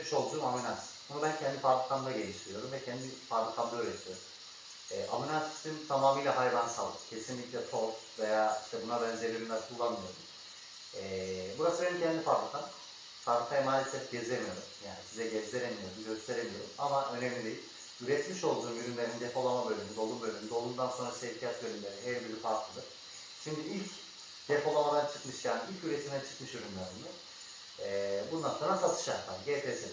üretmiş olduğum amino asit. Bunu ben kendi fabrikamda geliştiriyorum ve kendi fabrikamda üretiyorum. E, amino asitim tamamıyla hayvansal. Kesinlikle toz veya işte buna benzer ürünler kullanmıyorum. E, burası benim kendi fabrikam. Fabrikayı maalesef gezemiyorum. Yani size gezdiremiyorum, gösteremiyorum. Ama önemli değil. Üretmiş olduğum ürünlerin depolama bölümü, dolum bölümü, dolumdan sonra sevkiyat bölümleri her biri farklıdır. Şimdi ilk depolamadan çıkmış yani ilk üretimden çıkmış ürünler bunlar. Ee, bundan sonra yapar. GPS'lere basılır,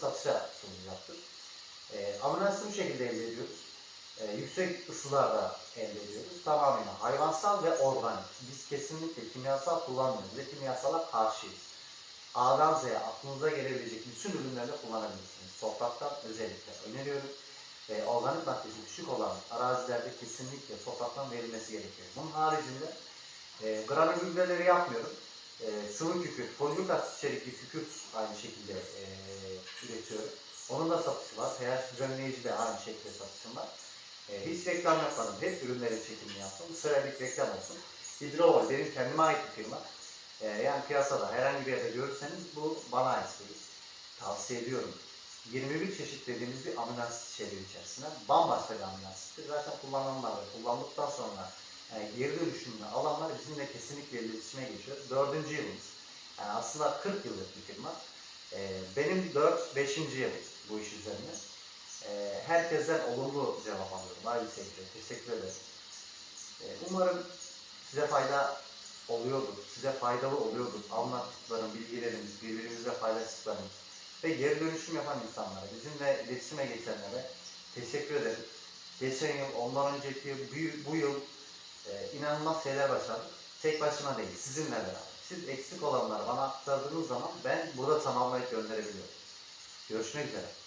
satışa sunulacaktır. Ee, amino asiti bu şekilde elde ediyoruz. Ee, yüksek ısılarla elde ediyoruz. Tamamen hayvansal ve organik. Biz kesinlikle kimyasal kullanmıyoruz ve kimyasala karşıyız. A'dan Z'ye aklınıza gelebilecek bütün ürünleri kullanabilirsiniz. Topraktan özellikle öneriyorum. Ve organik maddesi düşük olan arazilerde kesinlikle topraktan verilmesi gerekiyor. Bunun haricinde e, granül gübreleri yapmıyorum. E, sıvı kükürt, folik asit içerikli kükürt aynı şekilde e, üretiyorum. Onun da satışı var. pH düzenleyici de aynı şekilde satışım var. E, hiç reklam yapmadım. Hep ürünlerin çekimini yaptım. Bu seferlik reklam olsun. Hidrovol benim kendime ait bir firma. E, yani piyasada herhangi bir yerde görürseniz bu bana ait bir. Tavsiye ediyorum. 21 çeşit dediğimiz bir amino asit içeriği içerisinde. Bambaşka bir amino asittir. Zaten kullananlar kullandıktan sonra yani geri dönüşümünü alanlar bizimle kesinlikle iletişime geçiyor. Dördüncü yılımız. Yani aslında 40 yıllık bir firma. Ee, benim 4-5. yılım bu iş üzerine. Ee, herkesten olumlu cevap alıyorum. Ayrı sevgiyle. Teşekkür ederim. Ee, umarım size fayda oluyordur. Size faydalı oluyordur. Anlattıklarım, bilgilerimiz, birbirimizle paylaştıklarımız ve geri dönüşüm yapan insanlara, bizimle iletişime geçenlere teşekkür ederim. Geçen yıl, ondan önceki bu yıl e, inanılmaz şeyler başardık. Tek başıma değil, sizinle beraber. Siz eksik olanları bana aktardığınız zaman ben burada tamamlayıp gönderebiliyorum. Görüşmek üzere.